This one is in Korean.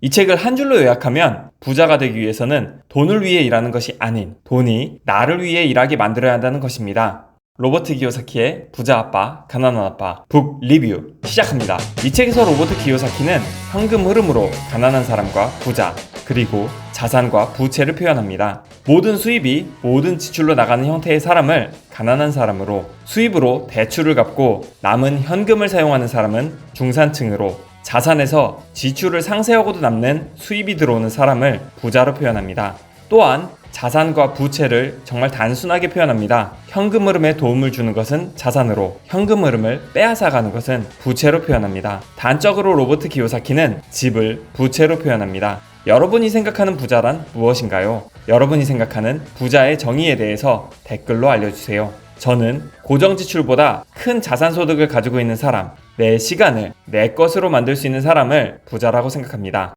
이 책을 한 줄로 요약하면 부자가 되기 위해서는 돈을 위해 일하는 것이 아닌 돈이 나를 위해 일하게 만들어야 한다는 것입니다. 로버트 기요사키의 부자 아빠, 가난한 아빠, 북 리뷰 시작합니다. 이 책에서 로버트 기요사키는 현금 흐름으로 가난한 사람과 부자, 그리고 자산과 부채를 표현합니다. 모든 수입이 모든 지출로 나가는 형태의 사람을 가난한 사람으로 수입으로 대출을 갚고 남은 현금을 사용하는 사람은 중산층으로 자산에서 지출을 상쇄하고도 남는 수입이 들어오는 사람을 부자로 표현합니다. 또한 자산과 부채를 정말 단순하게 표현합니다. 현금 흐름에 도움을 주는 것은 자산으로, 현금 흐름을 빼앗아가는 것은 부채로 표현합니다. 단적으로 로버트 기요사키는 집을 부채로 표현합니다. 여러분이 생각하는 부자란 무엇인가요? 여러분이 생각하는 부자의 정의에 대해서 댓글로 알려주세요. 저는 고정 지출보다 큰 자산 소득을 가지고 있는 사람, 내 시간을 내 것으로 만들 수 있는 사람을 부자라고 생각합니다.